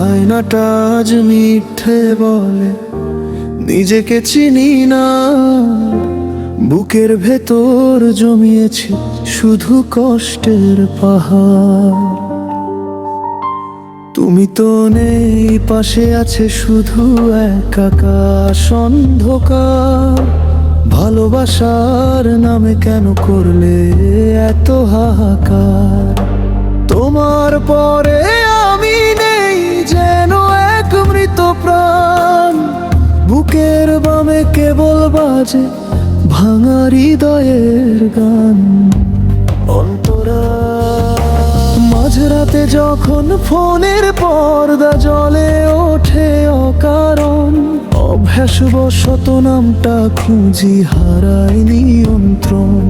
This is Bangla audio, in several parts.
আয়নাটা আজ মিথ্যে বলে, নিজেকে চিনি না। বুকের ভেতর জমিয়েছি শুধু কষ্টের পাহাড়। তুমি তো নেই, পাশে আছে শুধু এক আকাশ অন্ধকার। ভালোবাসার নামে কেন করলে এত হাহাকার? তোমার পরে বুকের বামে কেবল বাজে ভাঙা হৃদয়ের গান। অন্তরা। মাঝরাতে যখন ফোনের পর্দা জলে ওঠে অকারণ, অভ্যাসবশত নামটা খুঁজি হারাই নিয়ন্ত্রণ।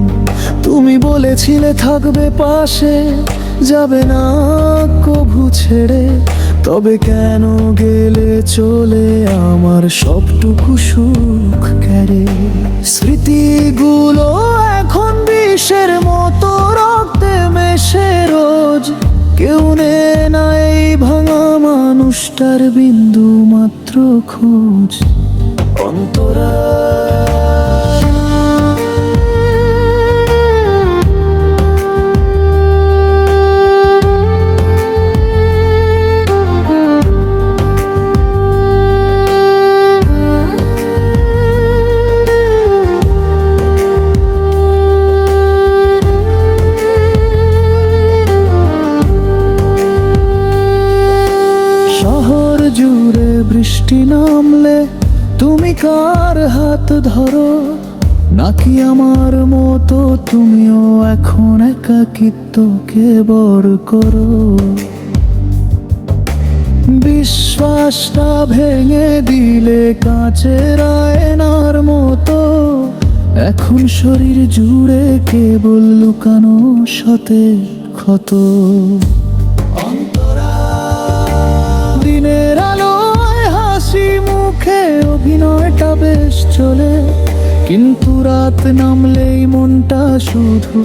তুমি বলেছিলে থাকবে পাশে, যাবে না কভু ছেড়ে তবে কেন গেলে চলে আমার সবটুকু সুখ কেড়ে স্মৃতিগুলো এখন বিষের মতো রক্তে মেশে রোজ। কেউ নে না এই ভাঙা মানুষটার বিন্দু মাত্র খোঁজ। অন্তরা বৃষ্টি নামলে তুমি কার হাত ধরো? নাকি আমার মতো তুমিও এখন একাকিত্বকে বড় করো? বিশ্বাসটা ভেঙে দিলে কাঁচের আয়নার মতো। এখন শরীর জুড়ে কেবল লুকানো সতে ক্ষত। চলে, কিন্তু রাত নামলেই মনটা শুধু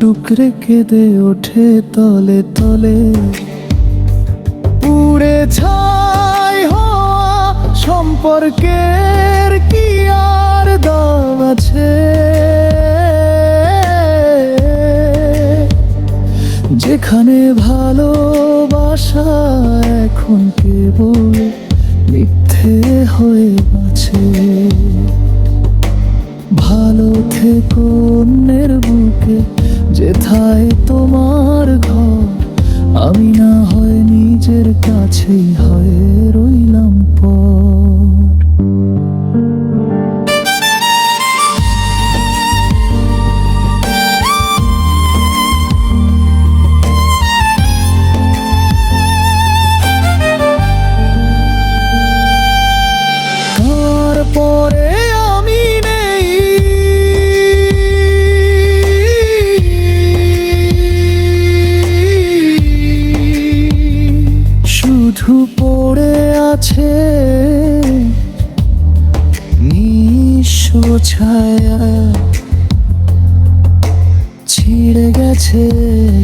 ডুকরে কেঁদে ওঠে তলে তলে। পুড়ে ছাই হওয়া সম্পর্কের কি আর দাম আছে? যেখানে ভালোবাসা এখন কেবল মিথ্যে হয়ে আছে ভালো থেকো অন্যের বুকে, যেথায় তোমার ঘর। আমি না হয় নিজের কাছেই হয়ে রইলাম পর ছায়া ছিঁড়ে গেছে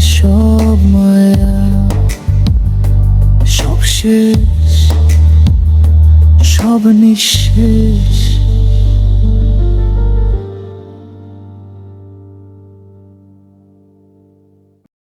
সব মায়া। সব শেষ সব নিঃশেষ।